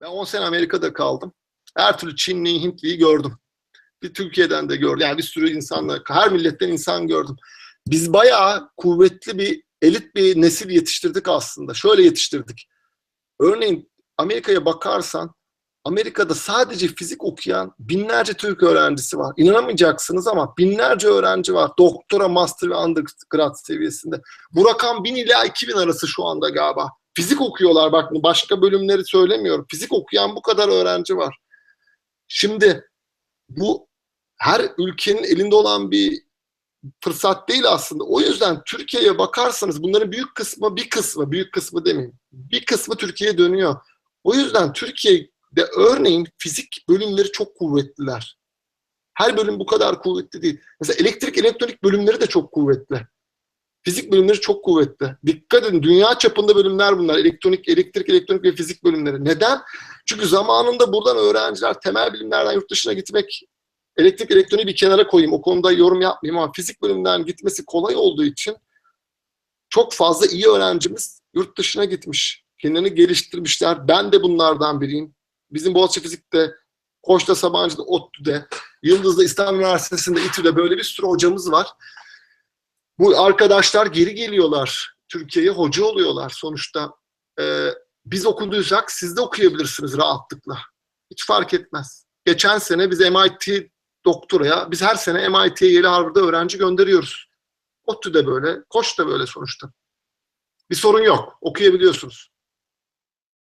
Ben 10 sene Amerika'da kaldım. Her türlü Çinliyi, Hintliyi gördüm. Bir Türkiye'den de gördüm. Yani bir sürü insanla, her milletten insan gördüm. Biz bayağı kuvvetli bir, elit bir nesil yetiştirdik aslında. Şöyle yetiştirdik. Örneğin Amerika'ya bakarsan Amerika'da sadece fizik okuyan binlerce Türk öğrencisi var. İnanamayacaksınız ama binlerce öğrenci var. Doktora, master ve undergrad seviyesinde. Bu rakam 1000 ila 2000 arası şu anda galiba. Fizik okuyorlar bak başka bölümleri söylemiyorum. Fizik okuyan bu kadar öğrenci var. Şimdi bu her ülkenin elinde olan bir fırsat değil aslında. O yüzden Türkiye'ye bakarsanız bunların büyük kısmı, bir kısmı, büyük kısmı demeyeyim. Bir kısmı Türkiye'ye dönüyor. O yüzden Türkiye'de örneğin fizik bölümleri çok kuvvetliler. Her bölüm bu kadar kuvvetli değil. Mesela elektrik elektronik bölümleri de çok kuvvetli. Fizik bölümleri çok kuvvetli. Dikkat edin dünya çapında bölümler bunlar. Elektronik, elektrik, elektronik ve fizik bölümleri. Neden? Çünkü zamanında buradan öğrenciler temel bilimlerden yurt dışına gitmek elektrik elektroniği bir kenara koyayım. O konuda yorum yapmayayım ama fizik bölümünden gitmesi kolay olduğu için çok fazla iyi öğrencimiz yurt dışına gitmiş. Kendini geliştirmişler. Ben de bunlardan biriyim. Bizim Boğaziçi Fizik'te, Koç'ta, Sabancı'da, ODTÜ'de, Yıldız'da, İstanbul Üniversitesi'nde, İTÜ'de böyle bir sürü hocamız var. Bu arkadaşlar geri geliyorlar. Türkiye'ye hoca oluyorlar sonuçta. Ee, biz okuduysak siz de okuyabilirsiniz rahatlıkla. Hiç fark etmez. Geçen sene biz MIT doktoraya, biz her sene MIT'ye, Yale Harvard'a öğrenci gönderiyoruz. ODTÜ de böyle, Koç da böyle sonuçta. Bir sorun yok. Okuyabiliyorsunuz.